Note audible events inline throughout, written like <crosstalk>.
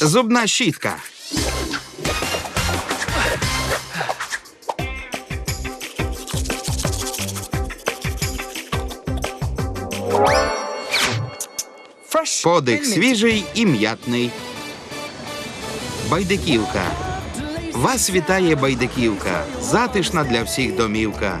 Зубна щітка. Подих свіжий і м'ятний. Байдиківка. Вас вітає байдиківка, затишна для всіх домівка.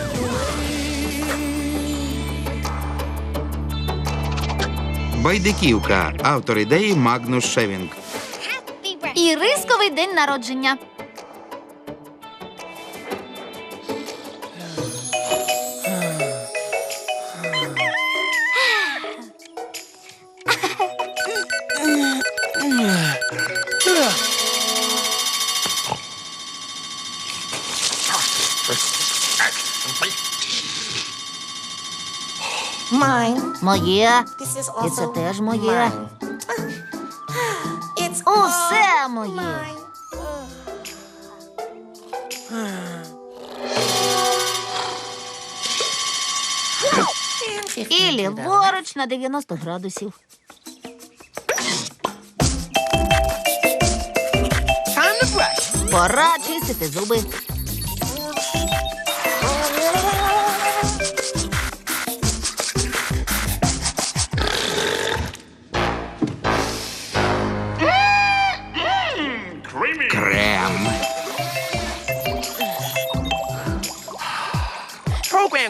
Байдиківка. Автор ідеї Магнус Шевінг. І рисковий день народження. Mine. Моє. This is І це теж моє. mine. It's Усе моє. mine. І ліворуч на 90 градусів. Пора чистити зуби.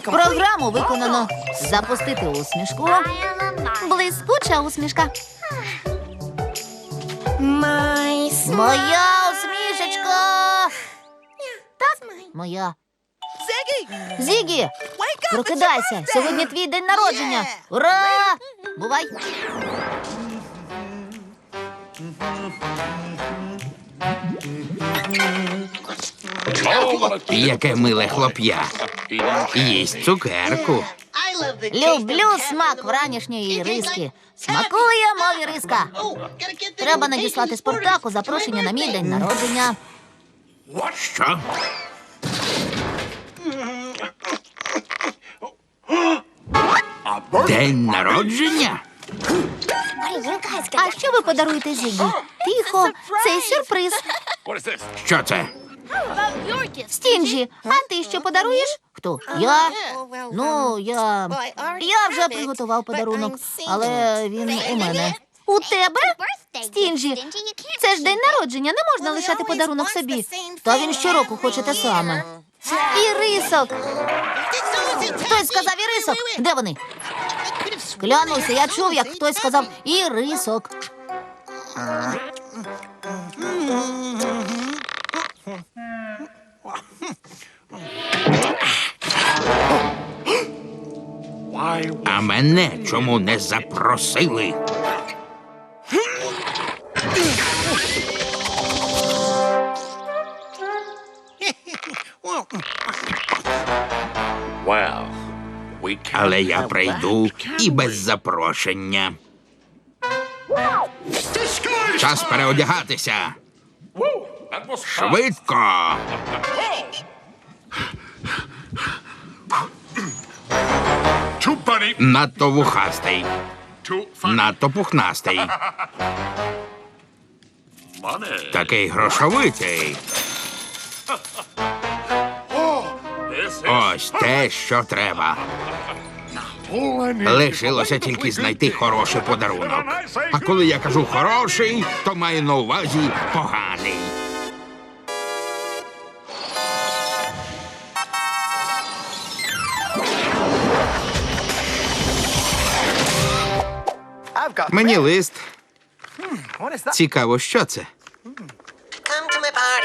Програму виконано. Запустити усмішку. Блискуча усмішка. Моя усмішечка. That's. Моя. Зігі, прокидайся. Сьогодні твій день народження. Ура! Бувай. Яке миле хлоп'я. Їсть цукерку. Люблю смак вранішньої іриски. Смакує, мов іриска. Треба надіслати Спартаку запрошення на мій день народження. Що? День народження? А що ви подаруєте Зігі? Тихо, цей сюрприз. Що це? Стінджі, а ти що подаруєш? Хто? Я? Ну, я. Я вже приготував подарунок, але він у мене. У тебе? Стінджі, це ж день народження, не можна лишати подарунок собі. Та він щороку хоче те саме. Ірисок! Хтось сказав ірисок. Де вони? Клянуся, я чув, як хтось сказав і рисок. А мене чому не запросили? Але я прийду і без запрошення. Час переодягатися. Швидко. Надто вухастий, надто пухнастий, такий грошовитий. Ось те, що треба. Лишилося тільки знайти хороший подарунок. А коли я кажу хороший, то маю на увазі поганий. Мені лист. Цікаво, що це.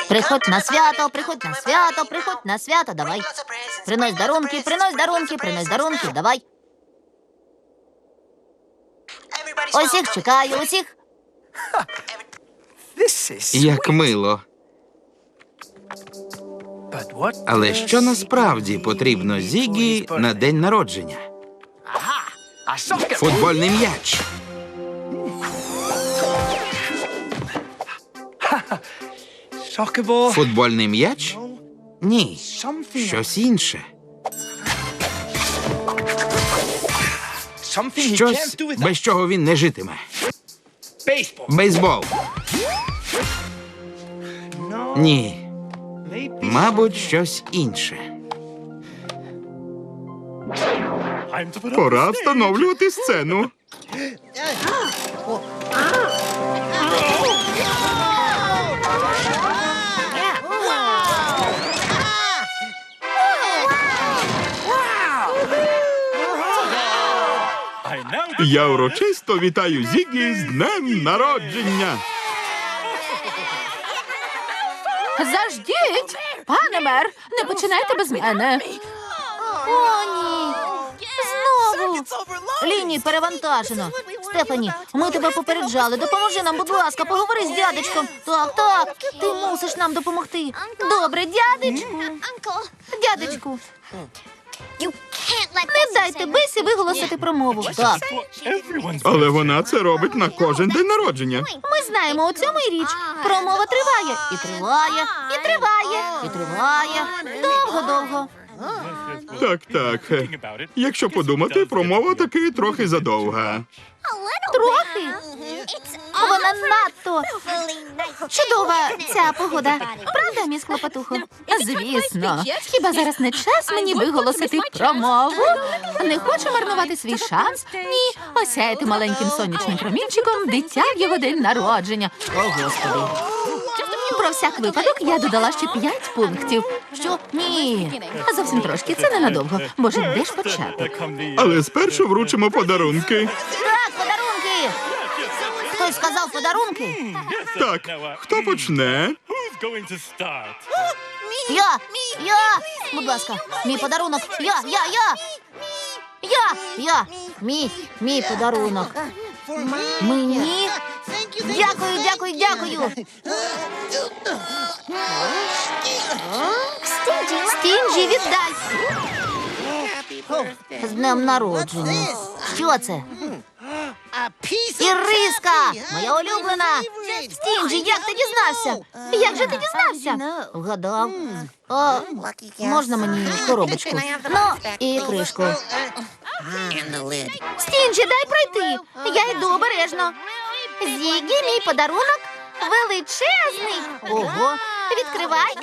Приходь на свято, приходь на свято, приходь на свято, давай. Принось дарунки, принось дарунки, принось дарунки, давай. Усіх чекаю, усіх. Як мило. Але що насправді потрібно Зігі на день народження? Футбольний м'яч. <laughs> Футбольний м'яч? Ні. Щось інше. Щось, без чого він не житиме. Бейсбол. Ні. Мабуть, щось інше. Пора встановлювати сцену. <gasps> <gasps> Я урочисто вітаю Зігі з днем народження. Заждіть! Пане мер, не починайте без мене. О, ні. Знову. Лінії перевантажено. Стефані, ми тебе попереджали. Допоможи нам, будь ласка, поговори з дядечком. Так, так. Ти мусиш нам допомогти. Добре, дядечку. Дядечку, не дайте Бесі виголосити промову. Так, Але вона це робить на кожен день народження. ми знаємо, у цьому і річ. Промова триває. І триває, і триває, і триває. Довго-довго. Так, так. Якщо подумати, промова таки трохи задовга. Трохи. Вона надто чудова ця погода. Правда, міс Клопотухо? Звісно. Хіба зараз не час мені виголосити промову? Не хочу марнувати свій шанс? Ні. Осяяти маленьким сонячним промінчиком дитя в його день народження. О, Господи. Про всяк випадок я додала ще п'ять пунктів. Що? Ні. Зовсім трошки, це ненадовго. Боже, де ж почати? Але спершу вручимо подарунки. Так, подарунки! Хтось сказав подарунки? Так, хто почне? Я! Я! Будь ласка, мій подарунок. Я, я, я! Я! Я! Мій, мій подарунок. Мені? Дякую, дякую, дякую. Стінджі, віддай. З днем народження. Що це? Іриска! Моя улюблена! Стінджі, як ти дізнався? Як же ти дізнався? Вгадав. А, можна мені коробочку? Ну, і кришку. Стінджі, дай пройти. Я йду обережно. Зігі, мій подарунок величезний. Ого, відкривай.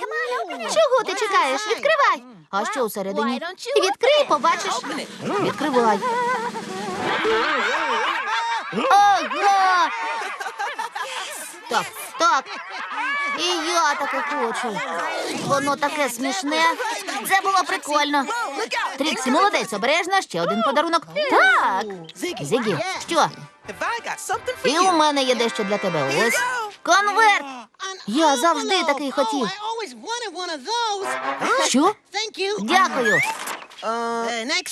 Чого ти чекаєш? Відкривай. А що всередині? Відкрий, побачиш. Відкривай. Ого! Так, так. І я таке хочу. Воно таке смішне. Це було прикольно. Тріксі, молодець, обережно, ще один подарунок. Так. Зігі, що? І у мене є дещо для тебе. Ось конверт. Я завжди такий хотів. Що? Дякую.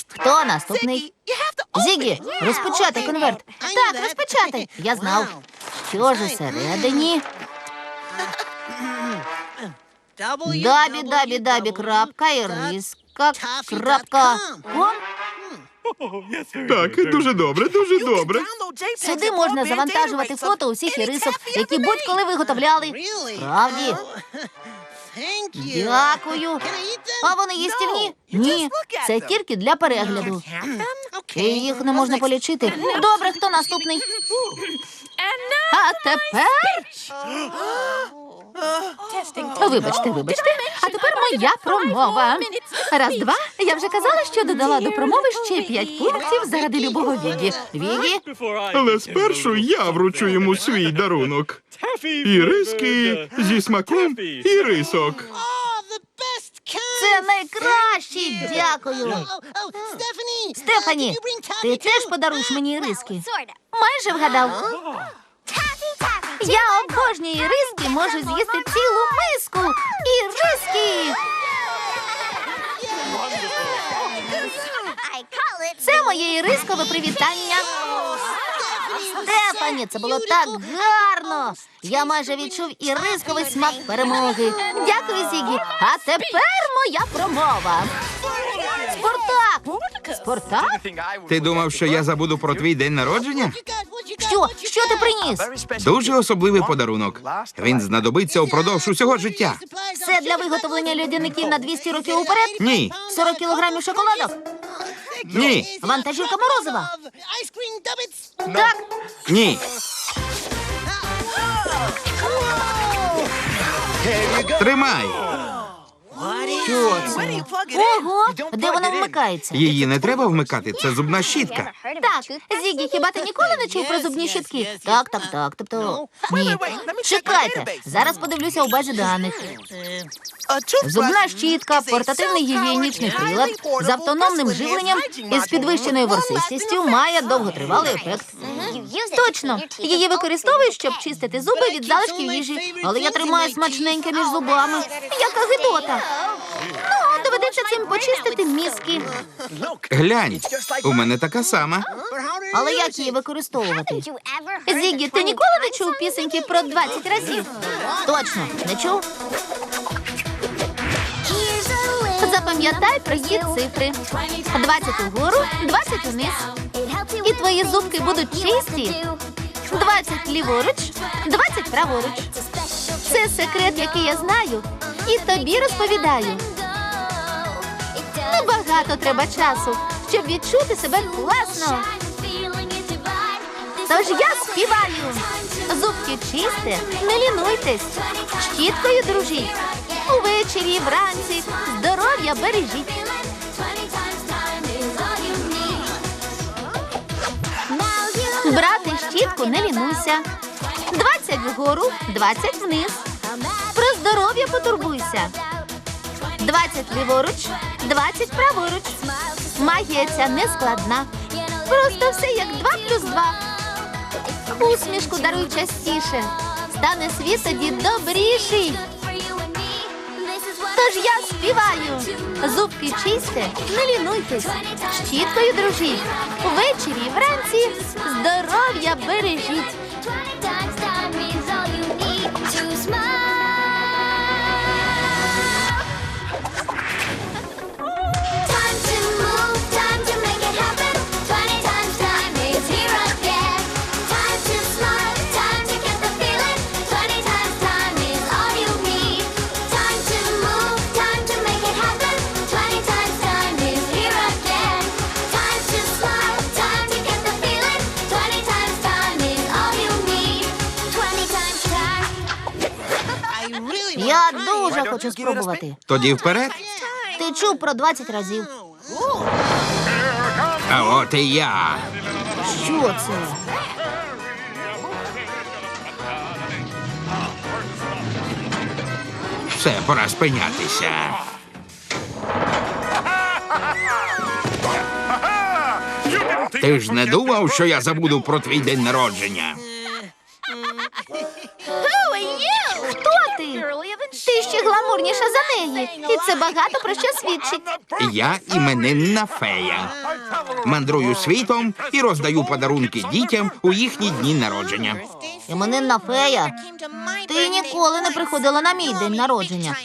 Хто наступний? Зігі, розпечатай конверт. Так, розпечатай. Я знав. Що ж усередині? Дабі, дабі, дабі, крапка, іриска, крапка. Ком? Так, дуже добре, дуже добре. Сюди можна завантажувати фото усіх ірисок, які будь-коли виготовляли. Справді. Дякую. А вони їстівні? Ні, це тільки для перегляду. І їх не можна полічити. Добре, хто наступний? А тепер. Вибачте, вибачте. А тепер моя промова. Раз, два. Я вже казала, що додала до промови ще п'ять пунктів заради любого Вігі. Вігі, Але спершу я вручу йому свій дарунок. Іриски зі смаком ірисок. це найкращий. Дякую. Стефані, ти теж подаруєш мені іриски? Майже вгадав. Я обожнюю іриски, можу з'їсти цілу миску. Іриски! Це моє ірискове привітання. Стефані, це було так гарно. Я майже відчув і рисковий смак перемоги. Дякую, Зігі. А тепер моя промова. Спартак! Спартак? Ти думав, що я забуду про твій день народження? Що? Що ти приніс? Дуже особливий подарунок. Він знадобиться упродовж усього життя. Це для виготовлення льодяників на 200 років уперед? Ні, 40 кілограмів шоколадок? ні, Вантажівка морозива? Так. ні. Тримай. Що це? Ого, де вона вмикається? Її не треба вмикати. Це зубна щітка. Так, Зігі, хіба ти ніколи не чув про зубні щітки? Так, так, так. Тобто ні. Чекайте, зараз подивлюся у базі даних. Зубна щітка, портативний гігієнічний прилад з автономним живленням і з підвищеною ворсистістю має довготривалий ефект. Точно, її використовують, щоб чистити зуби від залишків їжі, але я тримаю смачненьке між зубами. Яка гидота. Ну, доведеться цим почистити мізки. Глянь, у мене така сама. Але як її використовувати? Зігі, ти ніколи не чув пісеньки про 20 разів? Точно, не чув? Запам'ятай прості цифри. 20 угору, 20 униз. І твої зубки будуть чисті. 20 ліворуч, 20 праворуч. Це секрет, який я знаю, і тобі розповідаю. Небагато треба часу, щоб відчути себе класно. Тож я співаю. Зубки чисте, не лінуйтесь. Щіткою дружіть. Увечері, вранці здоров'я бережіть. Брати щітку не лінуйся. 20 вгору, 20 вниз. Про здоров'я потурбуйся. 20 ліворуч, 20 праворуч. Магія ця не складна. Просто все як 2 плюс 2. Усмішку даруй частіше. Стане світ тоді добріший. Тож я співаю. Зубки чисте, не лінуйтесь. Щіткою дружіть. Ввечері вранці здоров'я бережіть. Хочу спробувати. Тоді вперед. Ти чув про 20 разів. А от і я. Що це? Все, пора спинятися. Ти ж не думав, що я забуду про твій день народження. Ти ще гламурніша за неї. І це багато про що свідчить. Я іменинна фея. Мандрую світом і роздаю подарунки дітям у їхні дні народження. Іменинна фея. Ти ніколи не приходила на мій день народження.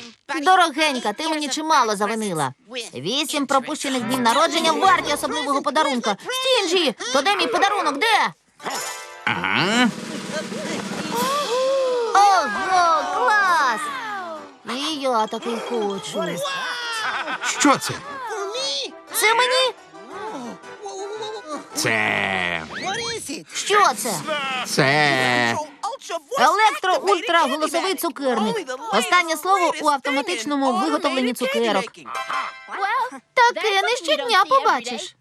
Дорогенька, ти мені чимало завинила. Вісім пропущених днів народження варті особливого подарунка. Стінджі, то де мій подарунок? Де? Ага. І я такий хочу. Що це? Це мені? Це. Що це? Це. Електро-ультра-голосовий цукерник. Останнє слово у автоматичному виготовленні цукерок. Таке не щодня побачиш.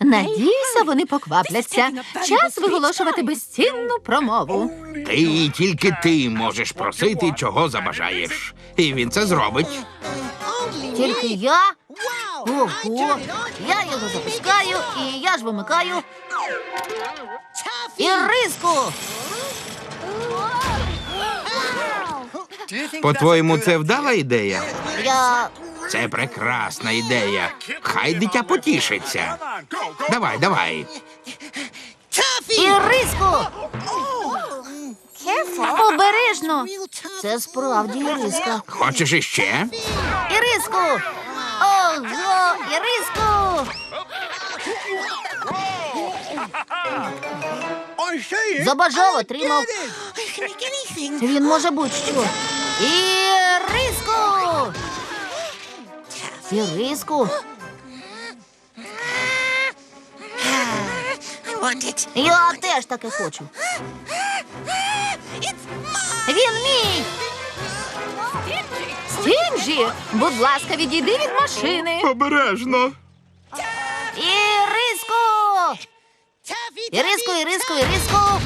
Надіюся, вони поквапляться. Час виголошувати безцінну промову. Ти і тільки ти можеш просити, чого забажаєш. І він це зробить. Тільки я. Ого, я його запускаю, і я ж вимикаю. І риску. По-твоєму, це вдала ідея? Я. Це прекрасна ідея. Хай дитя потішиться. Давай, давай. Іриску! Обережно! Це справді Іриска. Хочеш іще? Іриску! Ого, Іриску! Забажав, отримав. Він може будь-що. Іриску! Іриску! I want it. Я теж таке хочу. Він мій! Стінджі, будь ласка, відійди від машини. Обережно. Іриску! Іриску, Іриску, Іриску!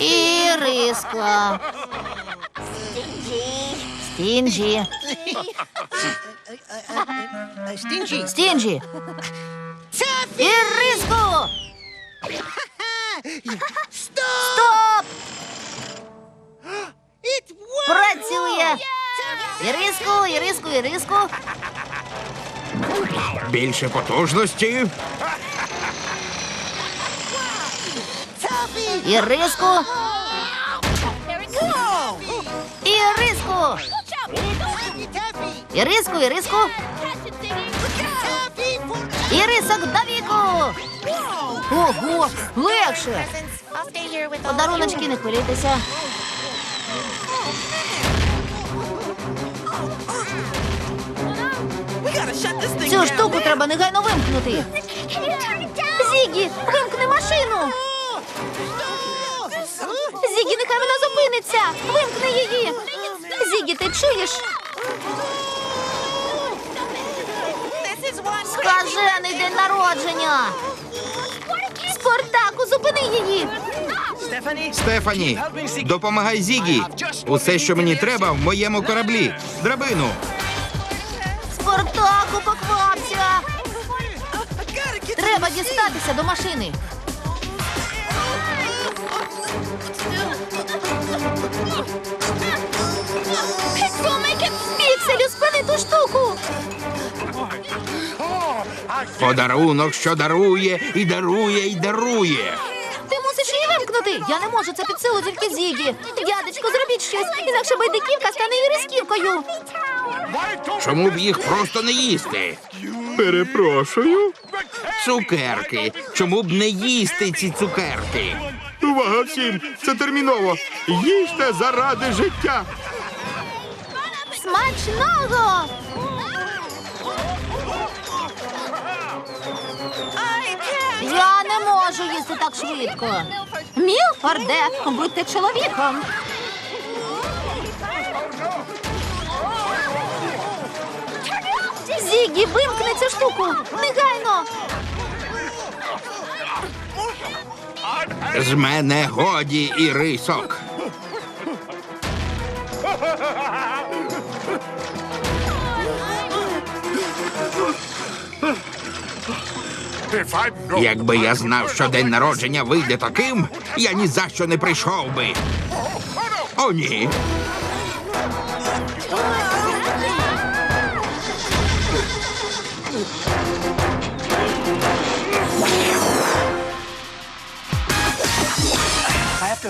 Іриска. Стінджі. Стінджі. Іриску! Стоп! Працює! Іриску, Іриску, Іриску. Більше потужності. Іриску. Іриску. Іриску, Іриску. Ірисок до віку. Ого, легше. Подаруночки, не хвилюйтеся. Цю штуку треба негайно вимкнути. Зігі, вимкни машину. Зігі, нехай вона зупиниться. Вимкни її. Зігі, ти чуєш? Скажений день народження. Спартаку, зупини її. Стефані, допомагай Зігі. Усе, що мені треба, в моєму кораблі. Драбину. Спартаку, поквапся. Треба дістатися до машини. Пікселю, спини ту штуку. Подарунок, що дарує, і дарує, і дарує. Ти мусиш її вимкнути. Я не можу, це під силу тільки зігі. Дядечко, зробіть щось, інакше байдиківка стане вірисківкою. Чому б їх просто не їсти? Перепрошую. Цукерки. Чому б не їсти ці цукерки? Увага всім! Це терміново! Їжте заради життя! Смачного! Я не можу їсти так швидко. Мілфорде, будьте чоловіком. Зігі, вимкни цю штуку! Негайно! З мене годі і рисок. Якби я знав, що день народження вийде таким, я ні за що не прийшов би. О, ні.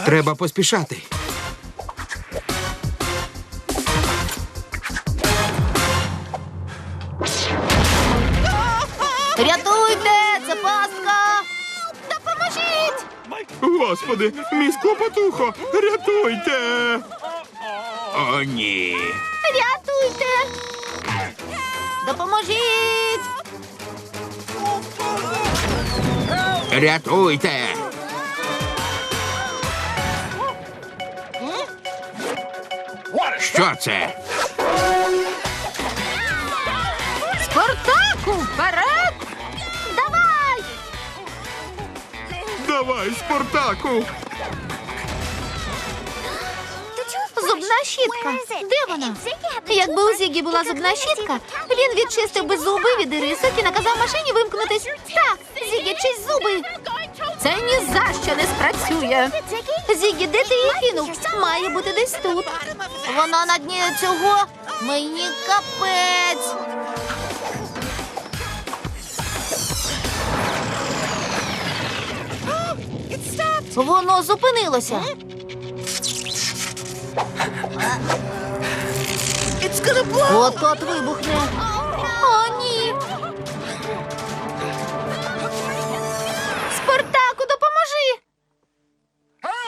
Треба поспішати. Господи, мій склопотухо, рятуйте! О, ні. Рятуйте! Допоможіть! Рятуйте! Що це? Давай, Спартаку! Зубна щітка. Де вона? Якби у Зігі була зубна щітка, він відчистив би зуби від ірисок і наказав машині вимкнутись. Так, Зігі, чисть зуби. Це ні за що не спрацює. Зігі, де ти її кинув? Має бути десь тут. Вона на дні цього. Мені капець. Воно зупинилося. От-от вибухне. О, ні. Спартаку, допоможи.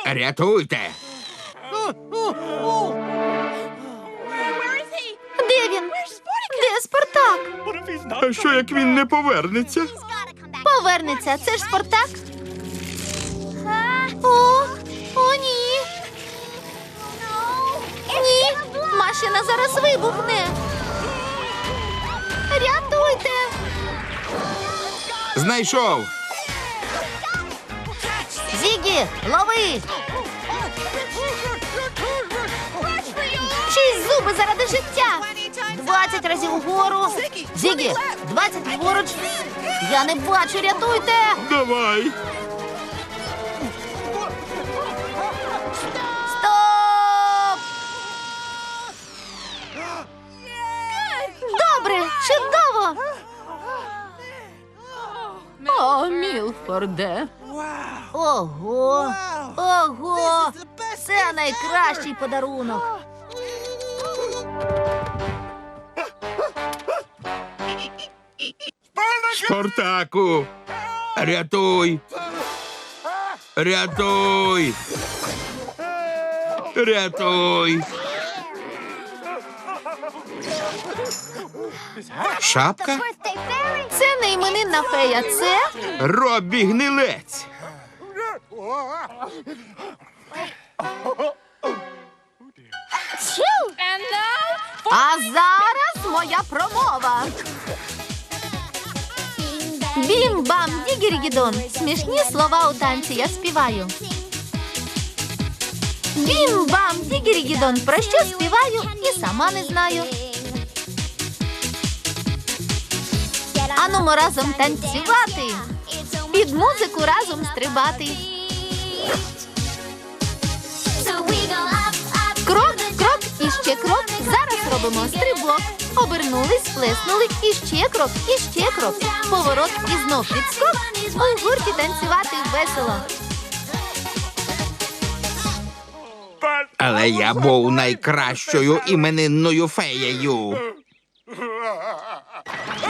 Рятуйте! Де він? Де Спартак? А що як він не повернеться? Повернеться. Це ж Спартак. О, о, ні. Ні. Машина зараз вибухне. Рятуйте. Знайшов! Зігі, лови. Чисть зуби заради життя. Двадцять разів угору. Зігі, двадцять ліворуч. Я не бачу, рятуйте. Давай! О, Мілфорде. Ого! Ого! Це найкращий подарунок. Спартаку! Рятуй! Рятуй! Рятуй! Шапка? Іменинна фея, це Роббі гнилець! А зараз моя промова. Бім-бам, дігіргідон. Смішні слова у танці я співаю. Бім-бам, дігіргідон. Про що співаю і сама не знаю. Анумо разом танцювати. Під музику разом стрибати. Крок, крок і ще крок. Зараз робимо стрибок. Обернулись, плеснули, і ще крок, і ще крок. Поворот і знов підскок. У гурті танцювати весело. Але я був найкращою іменинною феєю. <laughs>